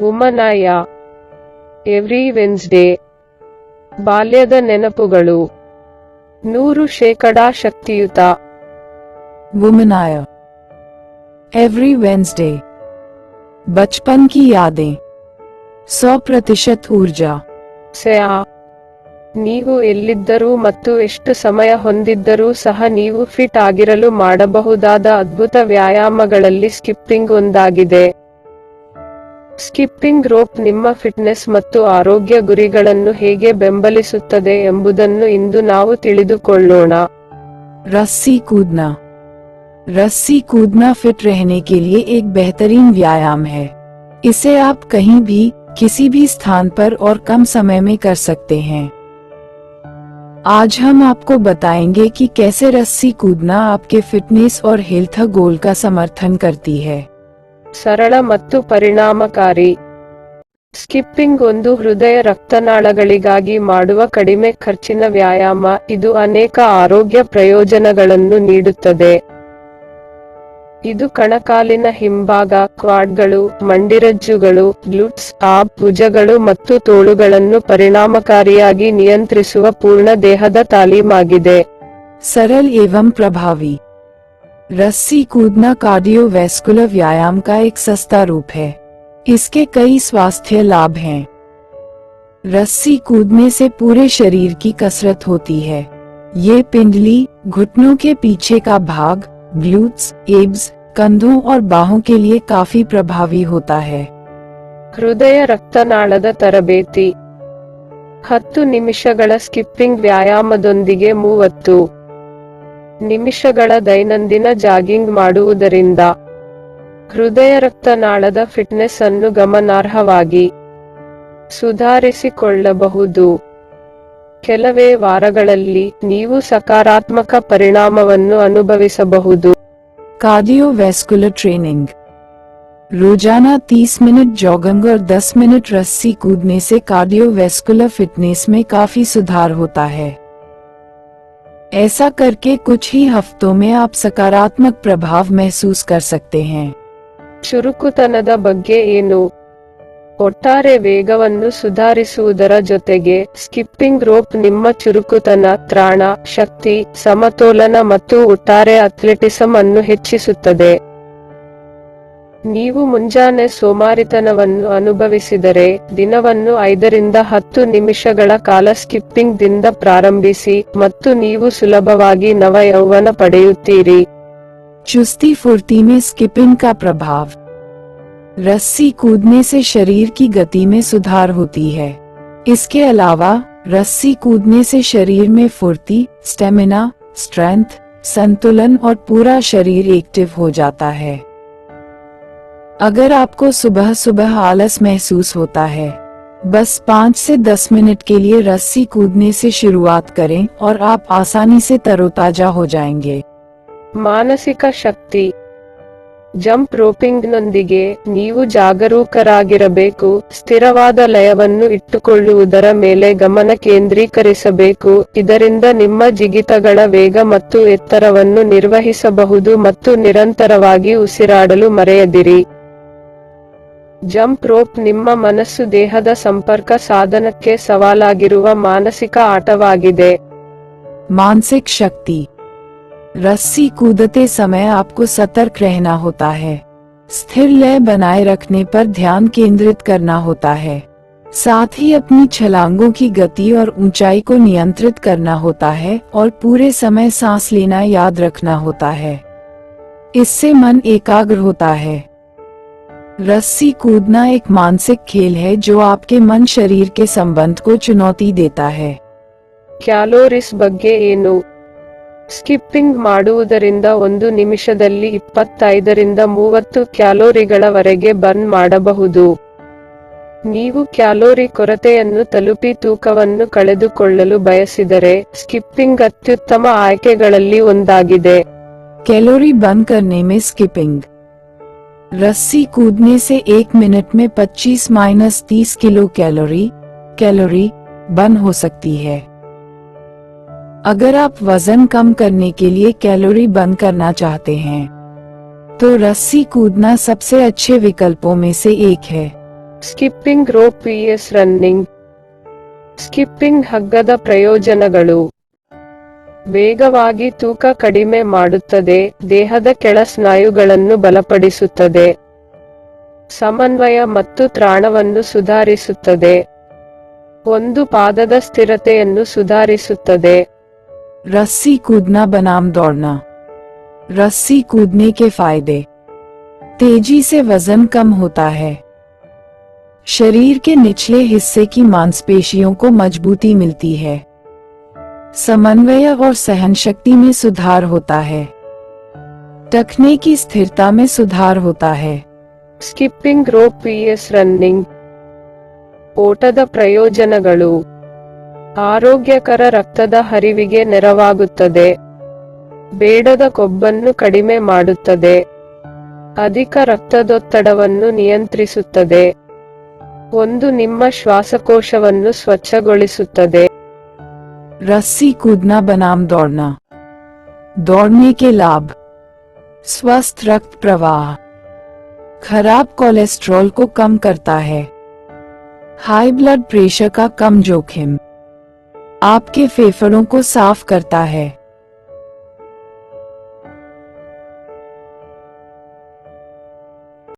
ವುಮನಾಯ every Wednesday ಬಾಲ್ಯದ ನೆನಪುಗಳು ನೂರು ಶೇಕಡಾ ಶಕ್ತಿಯುತ वुमनाया एवरी वेंसडे बचपन की यादें सौ प्रतिशत ऊर्जा ಸೆಯಾ ನೀವು ಎಲ್ಲಿದ್ದರೂ ಮತ್ತು ಎಷ್ಟು ಸಮಯ ಹೊಂದಿದ್ದರೂ ಸಹ ನೀವು ಫಿಟ್ ಆಗಿರಲು ಮಾಡಬಹುದಾದ ಅದ್ಭುತ ವ್ಯಾಯಾಮಗಳಲ್ಲಿ ಸ್ಕಿಪ್ಪಿಂಗ್ ಒಂದಾಗಿದೆ ಸ್ಕಿಪ್ಪಿಂಗ್ ರೋಪ್ ನಿಮ್ಮ ಫಿಟ್ನೆಸ್ ಮತ್ತು ಆರೋಗ್ಯ ಗುರಿಗಳನ್ನು ಹೇಗೆ ಬೆಂಬಲಿಸುತ್ತದೆ ಎಂಬುದನ್ನು ಇಂದು ನಾವು ತಿಳಿದುಕೊಳ್ಳೋಣ रस्सी कूदना रस्सी कूदना फिट रहने के लिए एक बेहतरीन व्यायाम है इसे आप कहीं भी किसी भी स्थान पर और कम समय में कर सकते हैं आज हम आपको बताएंगे कि कैसे रस्सी कूदना आपके फिटनेस और हेल्थ गोल का समर्थन करती है ಸರಳ ಮತ್ತು ಪರಿಣಾಮಕಾರಿ ಸ್ಕಿಪ್ಪಿಂಗ್ ಒಂದು ಹೃದಯ ರಕ್ತನಾಳಗಳಿಗಾಗಿ ಮಾಡುವ ಕಡಿಮೆ ಖರ್ಚಿನ ವ್ಯಾಯಾಮ ಇದು ಅನೇಕ ಆರೋಗ್ಯ ಪ್ರಯೋಜನಗಳನ್ನು ನೀಡುತ್ತದೆ ಇದು ಕಣಕಾಲಿನ ಹಿಂಭಾಗ ಕ್ವಾಡ್ಗಳು ಮಂಡಿರಜ್ಜುಗಳು ಗ್ಲುಟ್ಸ್ ಆಬ್ ಭುಜಗಳು ಮತ್ತು ತೋಳುಗಳನ್ನು ಪರಿಣಾಮಕಾರಿಯಾಗಿ ನಿಯಂತ್ರಿಸುವ ಪೂರ್ಣ ದೇಹದ ತಾಲೀಮಾಗಿದೆ सरल एवं प्रभावी रस्सी कूदना कार्डियोवैस्कुलर व्यायाम का एक सस्ता रूप है इसके कई स्वास्थ्य लाभ हैं रस्सी कूदने से पूरे शरीर की कसरत होती है ये पिंडली घुटनों के पीछे का भाग ग्लूट्स एब्स कंधों और बाहों के लिए काफी प्रभावी होता है ಹೃದಯ ರಕ್ತನಾಳದ ತರಬೇತಿ ಹತ್ತು ನಿಮಿಷಗಳ ಸ್ಕಿಪ್ಪಿಂಗ್ ವ್ಯಾಯಾಮದೊಂದಿಗೆ ಮೂವತ್ತು ನಿಮಿಷಗಳ ದೈನಂದಿನ ಜಾಗಿಂಗ್ ಮಾಡುವುದರಿಂದ ಹೃದಯ ರಕ್ತನಾಳದ ಫಿಟ್ನೆಸ್ ಅನ್ನು ಗಮನಾರ್ಹವಾಗಿ ಸುಧಾರಿಸಿಕೊಳ್ಳಬಹುದು ಕೆಲವೇ ವಾರಗಳಲ್ಲಿ ನೀವು ಸಕಾರಾತ್ಮಕ ಪರಿಣಾಮವನ್ನು ಅನುಭವಿಸಬಹುದು कार्डियोवैस्कुलर ट्रेनिंग रोजाना 30 मिनट जॉगिंग और 10 मिनट रस्सी कूदने से कार्डियोवैस्कुलर फिटनेस में काफी सुधार होता है ऐसा करके कुछ ही हफ्तों में आप सकारात्मक प्रभाव महसूस कर सकते हैं ಚುರುಕುತನದ ಬಗ್ಗೆ ಏನು ಒಟ್ಟಾರೆ ವೇಗವನ್ನು ಸುಧಾರಿಸುವುದರ ಜೊತೆಗೆ ಸ್ಕಿಪ್ಪಿಂಗ್ ರೋಪ್ ನಿಮ್ಮ ಚುರುಕುತನ ತ್ರಾಣ ಶಕ್ತಿ ಸಮತೋಲನ ಮತ್ತು ಒಟ್ಟಾರೆ ಅಥ್ಲೆಟಿಸಂ ಅನ್ನು ಹೆಚ್ಚಿಸುತ್ತದೆ ನೀವು ಮುಂಜಾನೆ ಸೋಮಾರಿತನವನ್ನು ಅನುಭವಿಸಿದರೆ ದಿನವನ್ನು ಐದರಿಂದ ಹತ್ತು ನಿಮಿಷಗಳ ಕಾಲ ಸ್ಕಿಪ್ಪಿಂಗ್ ದಿಂದ ಪ್ರಾರಂಭಿಸಿ ಮತ್ತು ನೀವು ಸುಲಭವಾಗಿ ನವ ಯೌವನ ಪಡೆಯುತ್ತೀರಿ चुस्ती फुर्ती में स्किपिंग का प्रभाव रस्सी कूदने से शरीर की गति में सुधार होती है इसके अलावा रस्सी कूदने से शरीर में फुर्ती स्टेमिना स्ट्रेंथ संतुलन और पूरा शरीर एक्टिव हो जाता है अगर आपको सुबह सुबह आलस महसूस होता है बस पाँच से दस मिनट के लिए रस्सी कूदने से शुरुआत करें और आप आसानी से तरोताजा हो जाएंगे ಮಾನಸಿಕ ಶಕ್ತಿ ಜಂಪ್ ರೋಪಿಂಗ್ನೊಂದಿಗೆ ನೀವು ಜಾಗರೂಕರಾಗಿರಬೇಕು ಸ್ಥಿರವಾದ ಲಯವನ್ನು ಇಟ್ಟುಕೊಳ್ಳುವುದರ ಮೇಲೆ ಗಮನ ಕೇಂದ್ರೀಕರಿಸಬೇಕು ಇದರಿಂದ ನಿಮ್ಮ ಜಿಗಿತಗಳ ವೇಗ ಮತ್ತು ಎತ್ತರವನ್ನು ನಿರ್ವಹಿಸಬಹುದು ಮತ್ತು ನಿರಂತರವಾಗಿ ಉಸಿರಾಡಲು ಮರೆಯದಿರಿ ಜಂಪ್ ರೋಪ್ ನಿಮ್ಮ ಮನಸ್ಸು ದೇಹದ ಸಂಪರ್ಕ ಸಾಧನಕ್ಕೆ ಸವಾಲಾಗಿರುವ ಮಾನಸಿಕ ಆಟವಾಗಿದೆ मानसिक शक्ति रस्सी कूदते समय आपको सतर्क रहना होता है स्थिर लय बनाए रखने पर ध्यान केंद्रित करना होता है साथ ही अपनी छलांगों की गति और ऊंचाई को नियंत्रित करना होता है और पूरे समय सांस लेना याद रखना होता है इससे मन एकाग्र होता है रस्सी कूदना एक मानसिक खेल है जो आपके मन शरीर के संबंध को चुनौती देता है ಕ್ಯಾಲೋರಿಸ್ ಬಗ್ಗೆ ಏನು ಸ್ಕಿಪ್ಪಿಂಗ್ ಮಾಡುವುದರಿಂದ ಒಂದು ನಿಮಿಷದಲ್ಲಿ ಇಪ್ಪತ್ತೈದರಿಂದ ಮೂವತ್ತು ಕ್ಯಾಲೋರಿಗಳವರೆಗೆ ಬರ್ನ್ ಮಾಡಬಹುದು ನೀವು ಕ್ಯಾಲೋರಿ ಕೊರತೆಯನ್ನು ತಲುಪಿ ತೂಕವನ್ನು ಕಳೆದುಕೊಳ್ಳಲು ಬಯಸಿದರೆ ಸ್ಕಿಪ್ಪಿಂಗ್ ಅತ್ಯುತ್ತಮ ಆಯ್ಕೆಗಳಲ್ಲಿ ಒಂದಾಗಿದೆ कैलोरी बर्न करने में स्किपिंग रस्सी कूदने से एक मिनट में 25 माइनस तीस किलो कैलोरी कैलोरी बर्न हो सकती है अगर आप वजन कम करने के लिए कैलोरी बर्न करना चाहते हैं तो रस्सी कूदना सबसे अच्छे विकल्पों में से एक है skipping rope PS running skipping ಹಗ್ಗದ ಪ್ರಯೋಜನಗಳು ವೇಗವಾಗಿ ತೂಕ ಕಡಿಮೆ ಮಾಡುತ್ತದೆ ದೇಹದ ಕೆಳ ಸ್ನಾಯುಗಳನ್ನು ಬಲಪಡಿಸುತ್ತದೆ ಸಮನ್ವಯ ಮತ್ತು ತ್ರಾಣವನ್ನು ಸುಧಾರಿಸುತ್ತದೆ ಒಂದು ಪಾದದ ಸ್ಥಿರತೆಯನ್ನು ಸುಧಾರಿಸುತ್ತದೆ रस्सी कूदना बनाम दौड़ना रस्सी कूदने के फायदे तेजी से वजन कम होता है शरीर के निचले हिस्से की मांसपेशियों को मजबूती मिलती है समन्वय और सहन शक्ति में सुधार होता है टखने की स्थिरता में सुधार होता है ಸ್ಕಿಪ್ಪಿಂಗ್ ರೋಪ್ ಪಿಎಸ್ ರನ್ನಿಂಗ್ ಓಟದ ಪ್ರಯೋಜನಗಳು ಆರೋಗ್ಯಕರ ರಕ್ತದ ಹರಿವಿಗೆ ನೆರವಾಗುತ್ತದೆ ಬೇಡದ ಕೊಬ್ಬನ್ನು ಕಡಿಮೆ ಮಾಡುತ್ತದೆ ಅಧಿಕ ರಕ್ತದೊತ್ತಡವನ್ನು ನಿಯಂತ್ರಿಸುತ್ತದೆ ಒಂದು ನಿಮ್ಮ ಶ್ವಾಸಕೋಶವನ್ನು ಸ್ವಚ್ಛಗೊಳಿಸುತ್ತದೆ रस्सी कूदना, बनाम दौड़ना। दौड़ने के लाभ। स्वस्थ रक्त प्रवाह। खराब कोलेस्ट्रॉल को कम करता है। हाई ब्लड प्रेशर का कम जोखिम। आपके फेफड़ों को साफ़ करता है।